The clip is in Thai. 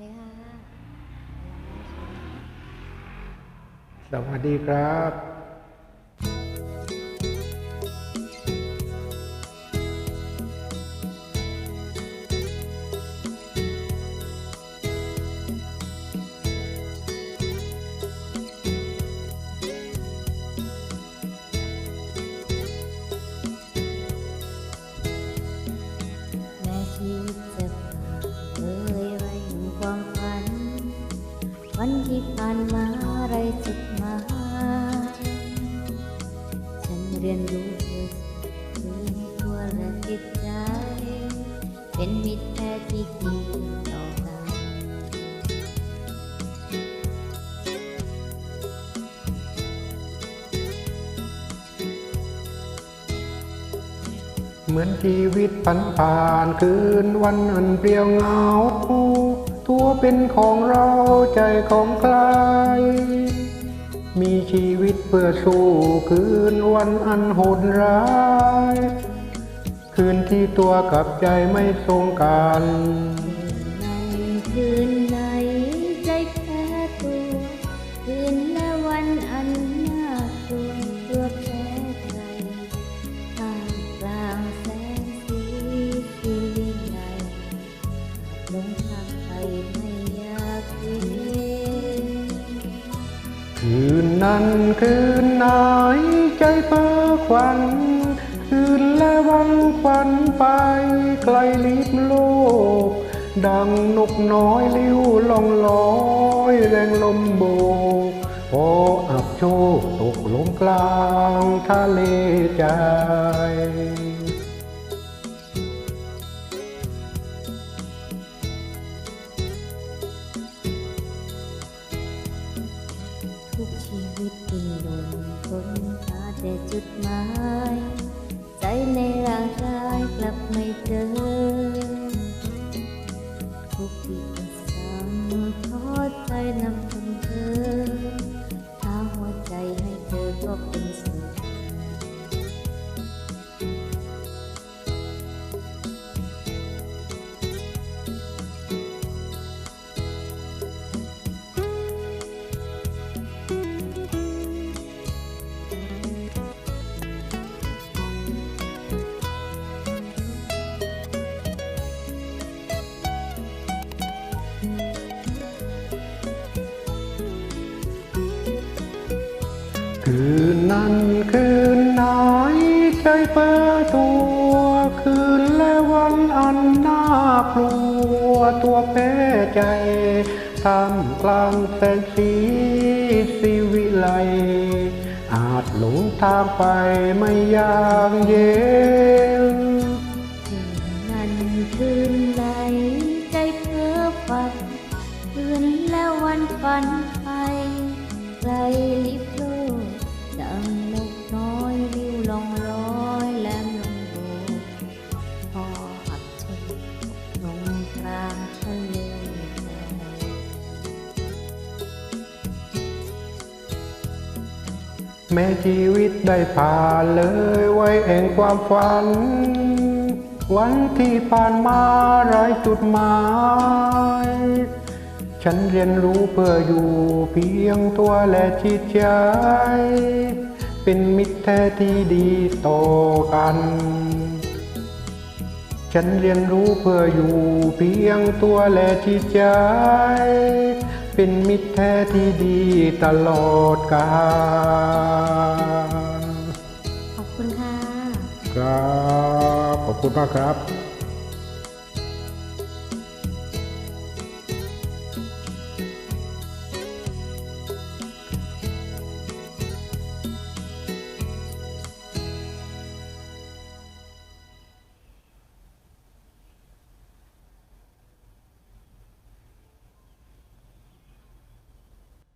ดีค่ะ สวัสดีครับ วันที่ผ่านมาไรจุดมา ฉันเรียนรู้เพื่อคืนตัวและจิตใจ เป็นมิตรแท้ที่ดีต่อกันเหมือนชีวิตผ่านผ่านคืนวันอันเปลี่ยวเหงา ตัวเป็นของเราใจของใคร มีชีวิตเพื่อสู้คืนวันอันโหดร้าย คืนที่ตัวกับใจไม่ทรงกัน ในคืน คืนนั้นคืนไหนใจเพ้อควัน คืนและวันควันไปไกลลิบโลก ดังนกน้อยลิ้วล่องลอยแรงลมโบกพออับโชคตกลงกลางทะเลใจ แต่จุดหมาย ใจในร่างกายกลับไม่เจอทุกที่สั่งท้อใจนำ คืนนั้นคืนไหนใจเปิดตัวคืนและวันอันน่ากลัวตัวแพ้ใจท่ามกลางแสงสีสีวิไลอาจหลงทางไปไม่ยางเย็นคืนนั้นคืนไหนใจเพ้อฝัน คืนและวันฝันไปไกลลิบ แม้ชีวิตได้ผ่านเลยไว้แห่งความฝัน วันที่ผ่านมาไร้จุดหมาย ฉันเรียนรู้เพื่ออยู่เพียงตัวและจิตใจ เป็นมิตรแท้ที่ดีต่อกัน ฉันเรียนรู้เพื่ออยู่เพียงตัวและจิตใจ เป็นมิตรแท้ที่ดีตลอดกาลขอบคุณค่ะ ครับ ขอบคุณมากครับ